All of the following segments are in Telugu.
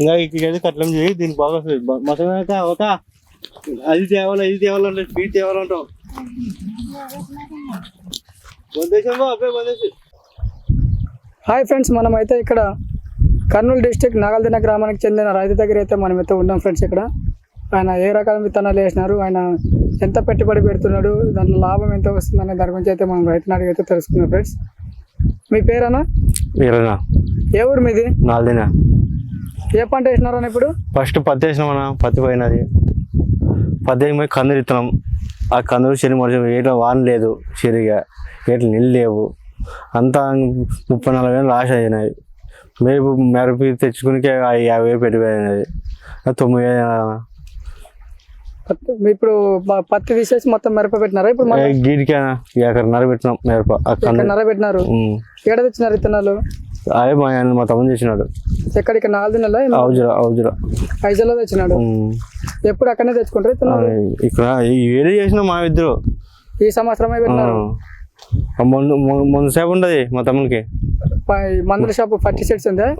ఇంకా ఇక్కడికి కట్లం చేయి దీనికి బాగా వస్తుంది. మొత్తం అయితే ఒక అది తేవాలి ఇది తేవాలంటే స్వీట్ తేవాలంటావు అబ్బాయి వందేసి హాయ్ ఫ్రెండ్స్ మనం అయితే ఇక్కడ కర్నూలు డిస్టిక్ నాగల్దిన గ్రామానికి చెందిన రైతు దగ్గర అయితే మనం అయితే ఉన్నాం ఫ్రెండ్స్ ఇక్కడ. ఆయన ఏ రకాల విత్తనాలు వేసినారు ఆయన ఎంత పెట్టుబడి పెడుతున్నాడు దాంట్లో లాభం ఎంత వస్తుందనే దాని గురించి అయితే మనం రైతుని అడిగి అయితే తెలుసుకున్నాం ఫ్రెండ్స్. మీ పేరేనా ఇరవై ఏ ఊరు మీది? ఏ పంట వేసినారని ఇప్పుడు? ఫస్ట్ పత్తి వేసినామన్నా పత్తి పోయినది. పత్తి పోయి కందులు ఇస్తున్నాం ఆ కందులు చెరి మరిచి ఏట్లో వాన లేదు చెరిగా ఏట్లో నీళ్ళు లేవు. అంతా ముప్పై నలభై వేలు లాస్ అయినాయి. మేపు మెరపి తెచ్చుకుని యాభై వేలు పెట్టిపోయినది తొమ్మిది వేలు ఇప్పుడు పత్తి తీసేసి మొత్తం మిరప పెట్టినారా ఇప్పుడు గీడికైనా ఎకరన్నర పెట్టినాం మిరప ఆ కందులు. నర పెట్టినారు. ఏడ తెచ్చినారు విత్తనాలు అదే మా ఆయన మా తమ్ముడు చేసినాడు. ఎక్కడికి? నాలుగు నెలల అవుజురా అవుజురా. ఐజల్లో తెచ్చినాడు. ఎప్పుడు అక్కడనే తెచ్చుకుంటారు? ఇక్కడ వేరే చేసినాం మా ఇద్దరు. ఈ సంవత్సరమే పెట్టినారు? ఆ, ముందు సేపు ఉండదు మా తమ్మునికి. ప- మందుల షాప్ ఫార్టీ సెట్స్ ఉందా?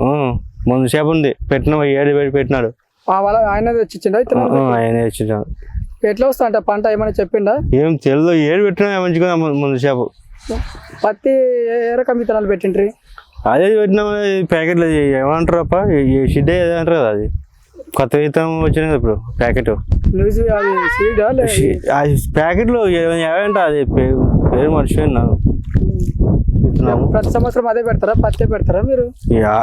ముందు సేపు ఉంది. పెట్టిన ఏడు వేడి పెట్టినాడు. వాళ్ళ ఆయన తెచ్చిచ్చిండా ఆయన ఇచ్చినాడు ఎట్లా వస్తా అంటే పంట ఏమైనా చెప్పిండా? ఏం తెల్లో ఏడు పెట్టినా మంచిగా ముందు సేపు. పత్తి ఏ రకం విత్తనాలు పెట్టిండ్రి? అదే పెట్టినా ప్యాకెట్లు ఏమంటారు అప్ప షిడ్ ఏదంటారు కదా అది. కొత్త విత్తనం వచ్చినది ఇప్పుడు ప్యాకెట్. అది ప్యాకెట్లు ఏమంట అది పేరు మర్చిపోయింది నాకు. విత్తనం ప్రతి సంవత్సరం అదే పెడతారా? పత్తి పెడతారా మీరు?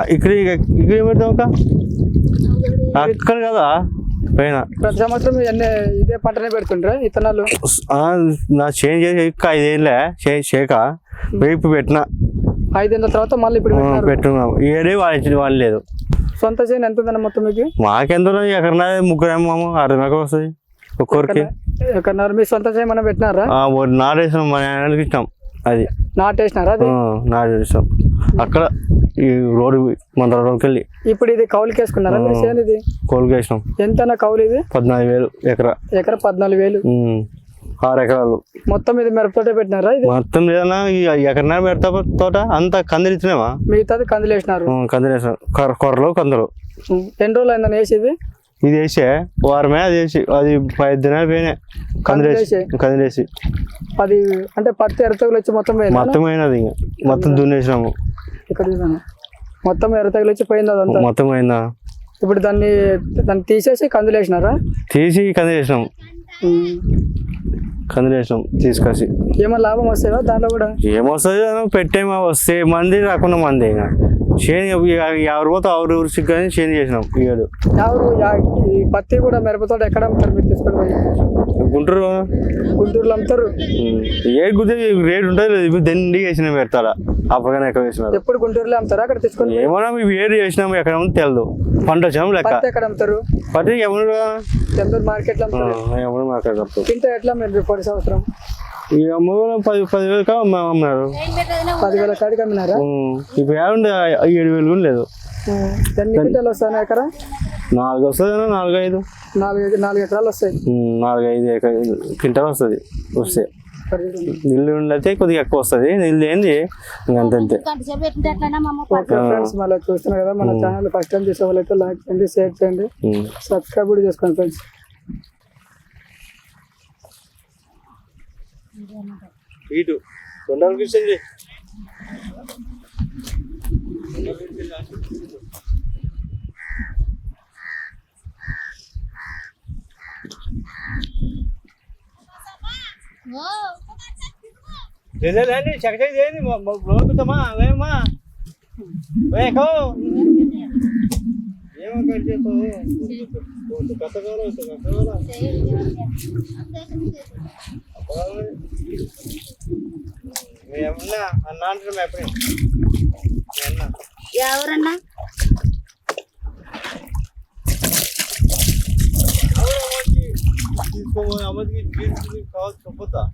ఇక్కడ ఇక్కడ ఏం పెడతాం అక్క? అక్కడ కదా? పైన. ప్రతి సంవత్సరం ఇదే పంటనే పెడుతుండ్రా విత్తనాలు? నా చేంజ్ చేసి ఐదేళ్ళే చేయక వేపు పెట్టిన. ఐదేళ్ళ తర్వాత మళ్ళీ ఇప్పుడు పెట్టున్నాం ఏడే వాళ్ళు వాళ్ళు లేదు. సొంత చేను ఎంత ఉందన్న మొత్తం మీకు? మాకెంత ఎక్కడ ముగ్గురేమో అరవై ఎకరం వస్తుంది. ఒక్కొక్కరికి. ఎక్కడన్నారు? మీ సొంత చేను మనం పెట్టినారా? ఆ, ఓ నాటేసాం మా నాన్నకి ఇష్టం. అది. నాటేసినారా అది? అక్కడ ఈ రోడ్డు మన రోడ్డుకి వెళ్ళి. ఇప్పుడు ఇది కౌలుకి వేసుకున్నారా ఇది? కోలుకి వేసినాం ఎంత కౌలు ఇది? పద్నాలుగు వేలు ఎకరా. ఎకర పద్నాలుగు వేలు. ఆరు ఎకరాలు. మొత్తం ఇది మిరపతోటే పెట్టినారా ఇది? మొత్తం ఏదన్నా ఎకరన్నర పెడతా తోట అంతా కందిరి ఇచ్చినామా? మిగతాది కందులు వేసినారు. కొర్రలు కందులు. ఎన్ని రోజులు అయిందని వేసేది? ఇది వేసే వారమే అది వేసి అది పది దినాలు పోయినాయి. కందిరేసి. కందిరేసి అది అంటే పత్తి ఎరతగులు వచ్చి మొత్తం పోయిందా? మొత్తం అయినది ఇంకా. మొత్తం దున్నేసినాము. ఇక్కడ చూసాను మొత్తం ఎరతగులు వచ్చి పోయింది అదంతా? మొత్తం అయిందా ఇప్పుడు దాన్ని దాన్ని తీసేసి కందులు వేసినారా? తీసి కందిరేసినాం ఉం. కందిరేసినాం తీసుకొచ్చి. ఏమైనా లాభం వస్తుందా దాంట్లో కూడా? ఏమొస్తుంది పెట్టేమో వస్తే మంది రాకుండా మంది ఇంకా. చేను ఎవరు పోతే ఎవరు ఊరు సిగ్గానే చేను చేసినాం ఏడు ఎవరు యా- ఈ పత్తి కూడా మిరపతోట ఎక్కడ అమ్ముతారు మీరు తీసుకొని గుంటూరు గుంటూరులో అమ్ముతారు? ఏ గుద్దే రేట్ ఉంటుంది లేదు ఇప్పుడు దండి వేసిన పెడతారా. అప్పగానే ఎక్కువ వేసినారు ఎప్పుడు గుంటూరులో అమ్ముతారా? అక్కడ తీసుకొని ఏమన్నా ఇవి ఏడు చేసినాము ఎక్కడ ఉంది తెలియదు పంట వచ్చినాము లెక్క. పత్తి ఎక్కడ అమ్ముతారు? పట్టి ఎవరు? చందూరు మార్కెట్లో అమ్ముతారు. ఎవరు మాట్లాడతారు తింటే ఎట్లా మీరు పోయిన సంవత్సరం? ఈ అమ్మవారు పది పదివేలు కా అమ్మారు పదివేల కాడికి అమ్మినారా? ఇప్పుడు ఏడుంది ఏడు వేలు కూడా లేదు. ఎన్ని క్వింటాలు వస్తాయి ఎకరా? నాలుగు వస్తుంది నాలుగు ఐదు. నాలుగు నాలుగు ఎకరాలు వస్తాయి. నాలుగు ఐదు ఎక- క్వింటాల్ వస్తుంది వస్తే ఇక్కడ చూడండి. నీళ్ళు ఉండైతే కొద్దిగా ఎక్కువ వస్తుంది. నీళ్ళు ఏంది? ఓకే ఫ్రెండ్స్ మళ్ళీ చూస్తున్నారు కదా మన ఛానల్. ఫస్ట్ టైం చూసే వాళ్ళైతే లైక్ చేయండి షేర్ చేయండి. సబ్స్క్రైబ్ కూడా చేసుకోండి ఫ్రెండ్స్. ఇటు. లేదండి చెక్ చేయండి లోపుతామా వేమా వేకో ఏమో కట్టేకో కథ కావాలి కథ కావాలి మీ అన్న అన్న మీ అన్న ఎవరన్నా?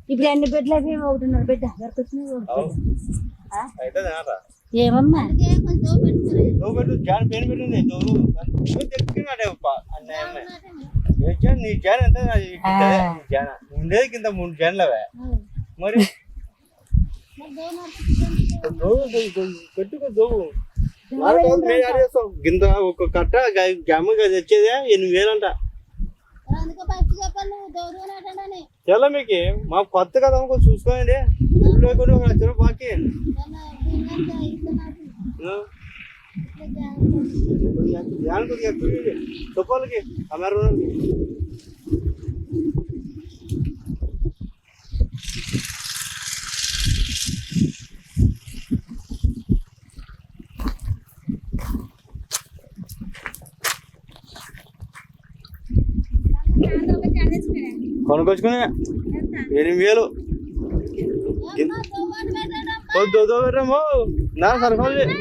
ఇప్పుడు ఎన్ని బిడ్డలు ఒకటిన్నర బిడ్డ దొరుకుతున్నాయి ఏమమ్మా? నీ జాన్ ఎంత జాన్ ఉండేది కింద మూడు జాన్లవే. మరి? పెట్టుకో దోవు గింత ఒక కట్ట గమ్మ తెచ్చేదే ఎనిమిది వేలు చాలా మీకు మా కొత్త కదా కొంచెం చూసుకోండి. ఊళ్ళో కొన్ని ఒక లక్ష బాకీ కొద్దిగా ఎక్కువ ఇవ్వండి. చెప్పాలకి అమెరా కొనుకొచ్చుకునే ఎనిమిది వేలు. వద్దు వద్దు నా సరఫరా